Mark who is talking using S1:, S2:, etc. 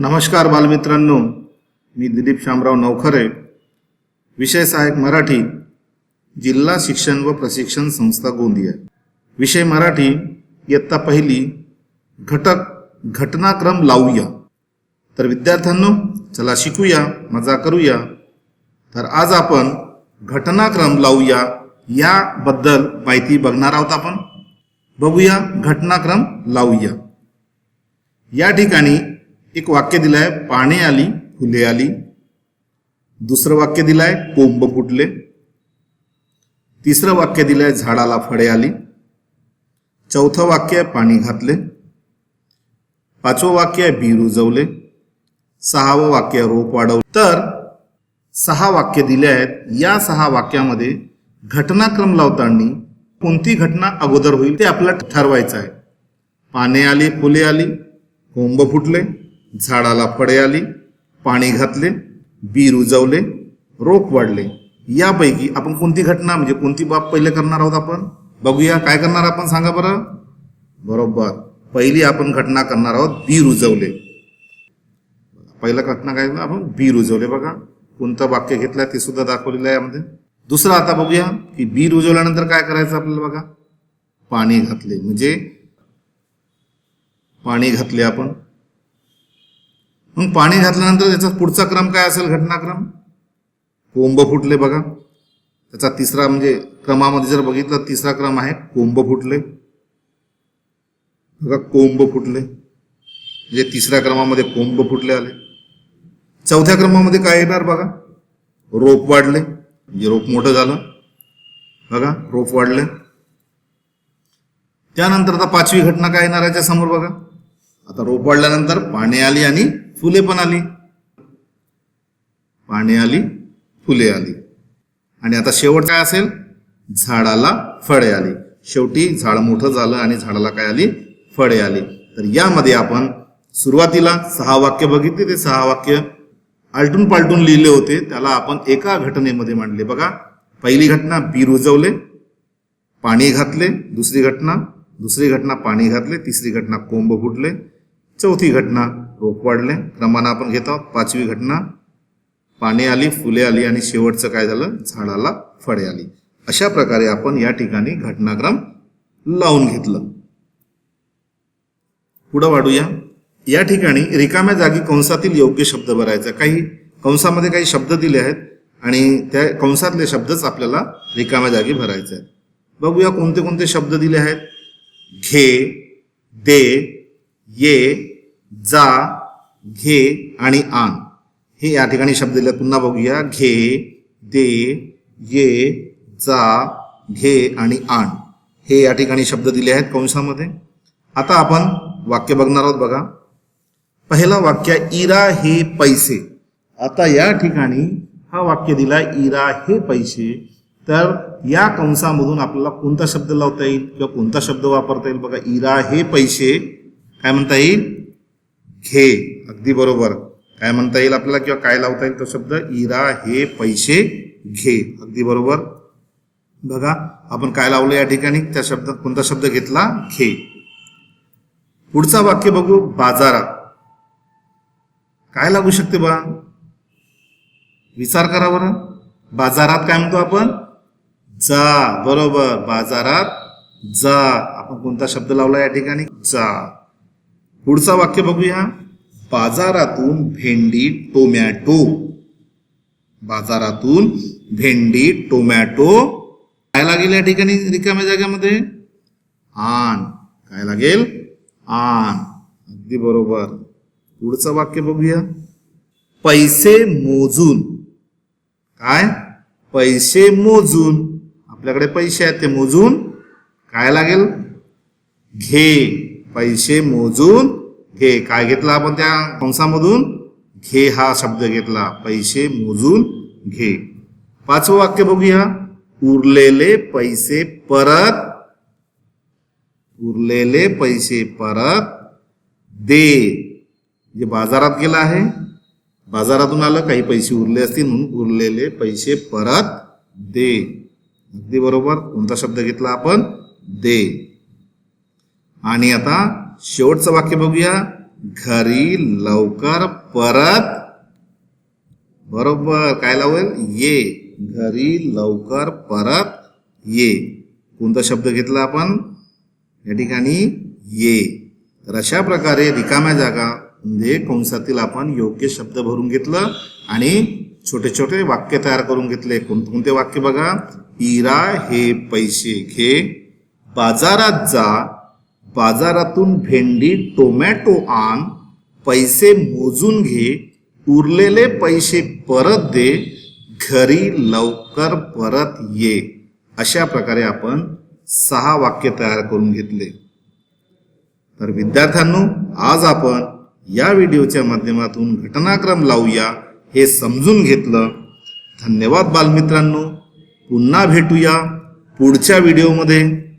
S1: नमस्कार बालमित्रांनो मी दिलीप शामराव नवखरे विषय सहाय्यक मराठी जिल्हा शिक्षण व प्रशिक्षण संस्था गोंदिया. विषय मराठी इयत्ता पहिली घटक घटनाक्रम लावूया. तर विद्यार्थ्यांनो चला शिकूया मजा करूया. तर आज आपण घटनाक्रम लावूया याबद्दल माहिती बघणार आहोत आपण. बघूया घटनाक्रम लावूया. या ठिकाणी एक वाक्य दिलं आहे पाने आली फुले आली. दुसरं वाक्य दिलं आहे कोंब फुटले. तिसरं वाक्य दिलं आहे झाडाला फळे आली. चौथं वाक्य आहे पाणी घातले. पाचवं वाक्य आहे बी रुजवले सहावं वाक्य रोप वाढवले. तर सहा वाक्य दिले आहेत या सहा वाक्यामध्ये घटनाक्रम लावताना कोणती घटना अगोदर होईल ते आपल्याला ठरवायचं आहे. पाने आली फुले आली कोंब फुटले. झाडाला फळे आली पाणी घातले बी रुजवले रोप वाढले. यापैकी आपण कोणती घटना म्हणजे कोणती बाब पहिले करणार आहोत आपण? बघूया काय करणार आपण सांगा बरं? बरोबर. पहिली आपण घटना करणार आहोत बी रुजवले पहिला घटना काय आपण बी रुजवले बघा. कोणतं वाक्य घेतलं ते सुद्धा दाखवलेलं आहे यामध्ये. दुसरं आता बघूया की बी रुजवल्यानंतर काय करायचं आपल्याला बघा? पाणी घातले. म्हणजे पाणी घातले आपण. मग पाणी घातल्यानंतर त्याचा पुढचा क्रम काय असेल? घटनाक्रम? कोंब फुटले बघा. त्याचा तिसरा म्हणजे क्रमामध्ये जर बघितलं तिसरा क्रम आहे कोंब फुटले. बघा कोंब फुटले. म्हणजे तिसऱ्या क्रमामध्ये कोंब फुटले आले. चौथ्या क्रमामध्ये काय येणार बघा? रोप वाढले. म्हणजे रोप मोठं झालं. बघा रोप वाढले. त्यानंतर आता पाचवी घटना काय येणार याच्या समोर बघा. आता रोप वाढल्यानंतर पाणी आली आणि फुले पण आली. पाणी आली फुले आली. आणि आता शेवट काय असेल? झाडाला फळे आली. शेवटी झाड मोठं झालं आणि झाडाला काय आली? फळे आली. तर यामध्ये आपण सुरुवातीला सहा वाक्य बघितले ते सहा वाक्य आलटून पालटून लिहिले होते. त्याला आपण एका घटनेमध्ये मांडले. बघा पहिली घटना बी रुजवले पाणी घातले दुसरी घटना दुसरी घटना पाणी घातले तिसरी घटना कोंब फुटले चौथी घटना रोप वाढले क्रमानं आपण घेत आहोत. पाचवी घटना. पाणी आली फुले आली आणि शेवटचं काय झालं? झाडाला फळे आली. अशा प्रकारे आपण या ठिकाणी घटनाक्रम लावून घेतलं. पुढं वाढूया. या ठिकाणी रिकाम्या जागी कंसातील योग्य शब्द भरायचा काही कंसामध्ये काही शब्द दिले आहेत आणि त्या कंसातले शब्दच आपल्याला रिकाम्या जागी भरायचे आहेत. बघूया कोणते कोणते शब्द दिले आहेत. घे दे ये जा घे आणि आण. हे या ठिकाणी शब्द दिले पुन्हा बघूया. घे दे ये जा घे आणि आण. हे या ठिकाणी शब्द दिले आहेत कंसामध्ये. आता आपण वाक्य बघणार आहोत बघा. पहिला वाक्य आहे, इरा हे पैसे. आता या ठिकाणी हा वाक्य दिला इरा हे पैसे. तर या कंसामधून आपल्याला कोणता शब्द लावता येईल? किंवा कोणता शब्द वापरता येईल? बघा इरा हे पैसे. काय म्हणता येईल? घे. अगदी बरोबर. काय म्हणता येईल आपल्याला किंवा काय लावता येईल तो शब्द? इरा हे पैसे घे. अगदी बरोबर. बघा आपण काय लावलं या ठिकाणी? त्या शब्दात कोणता शब्द घेतला? घे. पुढचा वाक्य बघू बाजारात. काय लागू शकते बा? विचार करा बरं. बाजारात काय म्हणतो आपण? जा. बरोबर. बाजारात जा. आपण कोणता शब्द लावला या ठिकाणी? जा. पुढचा वाक्य बघूया. बाजारातून भेंडी टोमॅटो. बाजारातून भेंडी टोमॅटो. काय लागेल या ठिकाणी रिकाम्या जागेमध्ये? आण. काय लागेल? आण. अगदी बरोबर. पुढचं वाक्य बघूया. पैसे मोजून. काय? पैसे मोजून. आपल्याकडे पैसे आहेत ते मोजून. काय लागेल? घे. पैसे मोजून घे. काय घेतला आपण त्या कंसामधून? घे हा शब्द घेतला. पैसे मोजून घे. पाचवं वाक्य बघूया. उरलेले पैसे परत उरलेले पैसे परत दे. जे बाजारात गेला आहे बाजारातून आलं काही पैसे उरले असतील म्हणून उरलेले पैसे परत दे. अगदी बरोबर. कोणता शब्द घेतला आपण? दे. आणि आता शेवटचं वाक्य बघूया. घरी लवकर परत. बरोबर. काय लावेल? ये. घरी लवकर परत ये. कोणता शब्द घेतला आपण? या ठिकाणी ये. तर अशा प्रकारे रिकाम्या जागा म्हणजे कंसातील आपण योग्य शब्द भरून घेतलं आणि छोटे छोटे वाक्य तयार करून घेतले. कोणते कोणते वाक्य बघा? इरा हे पैसे घे. बाजारात जा. बाजारातून भेंडी टोमॅटो आण पैसे मोजून घे उरलेले पैसे परत दे घरी लवकर परत ये. अशा प्रकारे आपण सहा वाक्य तयार करून घेतले. तर विद्यार्थ्यांनो आज आपण या व्हिडिओच्या माध्यमातून घटनाक्रम लावूया हे समजून घेतलं. धन्यवाद बालमित्रांनो. पुन्हा भेटूया पुढच्या व्हिडिओमध्ये.